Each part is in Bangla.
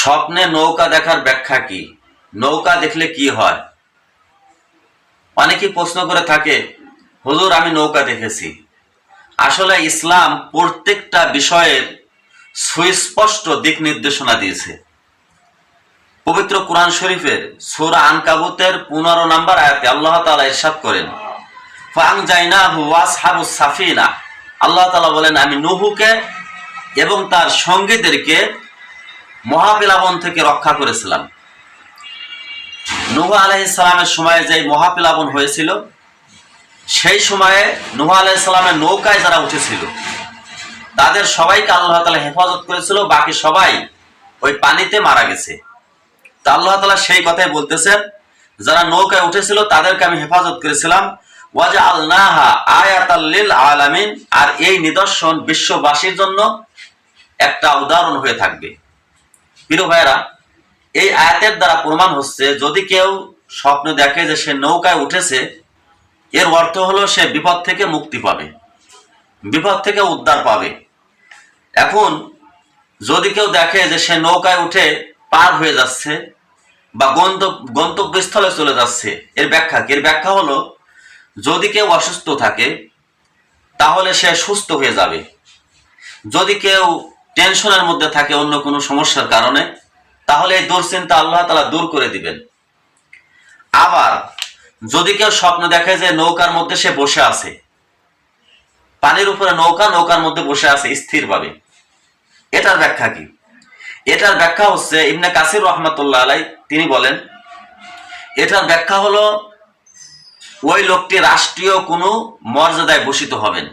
স্বপ্নে নৌকা দেখার ব্যাখ্যা কি? নৌকা দেখলে কি হয়? অনেকেই প্রশ্ন করে থাকে, হুজুর, আমি নৌকা দেখেছি। আসলে ইসলাম প্রত্যেকটা বিষয়ের সুস্পষ্ট দিক নির্দেশনা দিয়েছে। পবিত্র কোরআন শরীফের সুরা আনকাবুতের পনেরো নম্বর আয়াতে আল্লাহ তাআলা ইরশাদ করেন ফাং জাইনা হুয়াস হাবু সাফিনা। আল্লাহ তাআলা বলেন, আমি নুহুকে এবং তার সঙ্গীদেরকে মহাপিলাবন থেকে রক্ষা করেছিলাম। নুহ আলাইসালামের সময় যে মহাপিলাবন হয়েছিল, সেই সময়ে নুহ আলাইসালামের নৌকায় যারা উঠেছিল, তাদের সবাইকে আল্লাহ তালা হেফাজত করেছিল, বাকি সবাই ওই পানিতে মারা গেছে। তা আল্লাহ তালা সেই কথাই বলতেছেন, যারা নৌকায় উঠেছিল তাদেরকে আমি হেফাজত করেছিলাম ওয়াজা আল্লাহা আয়াতাল্লিল আলামিন, আর এই নিদর্শন বিশ্ববাসীর জন্য একটা উদাহরণ হয়ে থাকবে। প্রিয় ভাইরা এই আয়াতের দ্বারা প্রমাণ হচ্ছে, যদি কেউ স্বপ্ন দেখে যে সে নৌকায় উঠেছে, এর অর্থ হলো সে বিপদ থেকে মুক্তি পাবে, বিপদ থেকে উদ্ধার পাবে। এখন, যদি কেউ দেখে যে সে নৌকায় উঠে পার হয়ে যাচ্ছে বা গন্তব্য গন্তব্যস্থলে চলে যাচ্ছে, এর ব্যাখ্যা এর ব্যাখ্যা হলো, যদি কেউ অসুস্থ থাকে, তাহলে সে সুস্থ হয়ে যাবে। যদি কেউ টেনশনের মধ্যে থাকে অন্য কোনো সমস্যার কারণে, তাহলে এই দুশ্চিন্তা আল্লাহ তালা দূর করে দিবেন। আবার, যদি কেউ স্বপ্ন দেখে যে নৌকার মধ্যে সে বসে আছে, পানির উপরে নৌকা, নৌকার মধ্যে বসে আছে স্থিরভাবে, এটার ব্যাখ্যা কি? এটার ব্যাখ্যা হচ্ছে, ইবনে কাসির রহমতুল্লাহ আলাই তিনি বলেন, এটার ব্যাখ্যা হলো, ওই লোকটি রাষ্ট্রীয় কোনো মর্যাদায় ভূষিত হবেন,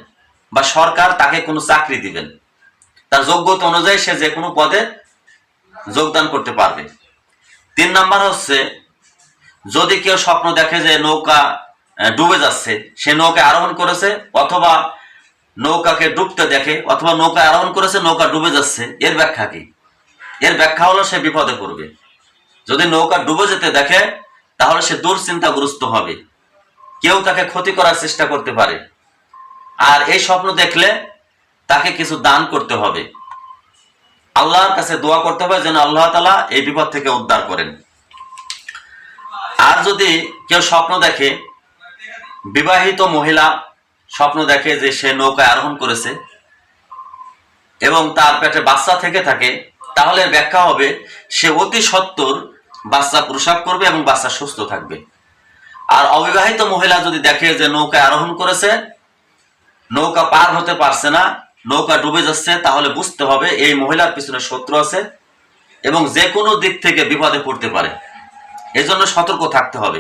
বা সরকার তাকে কোনো চাকরি দিবেন। তার যোগ্যতা অনুযায়ী সে যে কোনো পদে যোগদান করতে পারবে। তিন নাম্বার হচ্ছে, যদি কেউ স্বপ্ন দেখে যে নৌকা ডুবে যাচ্ছে, সে নৌকায় আরোহণ করেছে অথবা নৌকাকে ডুবতে দেখে অথবা নৌকায় আরোহণ করেছে, নৌকা ডুবে যাচ্ছে, এর ব্যাখ্যা কি? এর ব্যাখ্যা হলো সে বিপদে পড়বে। যদি নৌকা ডুবে যেতে দেখে, তাহলে সে দুশ্চিন্তাগ্রস্ত হবে। কেউ তাকে ক্ষতি করার চেষ্টা করতে পারে। আর এই স্বপ্ন দেখলে তাকে কিছু দান করতে হবে। আল্লাহর কাছে দোয়া করতে হবে যেন আল্লাহ তালা এই বিপদ থেকে উদ্ধার করেন। আর যদি কেউ স্বপ্ন দেখে, বিবাহিত মহিলা স্বপ্ন দেখে যে সে নৌকায় আরোহণ করেছে এবং তার পেটে বাচ্চা থেকে থাকে, তাহলে ব্যাখ্যা হবে, সে অতি সত্তর বাচ্চা প্রসাব করবে এবং বাচ্চা সুস্থ থাকবে। আর অবিবাহিত মহিলা যদি দেখে যে নৌকায় আরোহণ করেছে, নৌকা পার হতে পারছে না নৌকা ডুবে যাচ্ছে, তাহলে বুঝতে হবে এই মহিলার পিছনে শত্রু আছে এবং যে কোনো দিক থেকে বিপদে পড়তে পারে। এজন্য সতর্ক থাকতে হবে।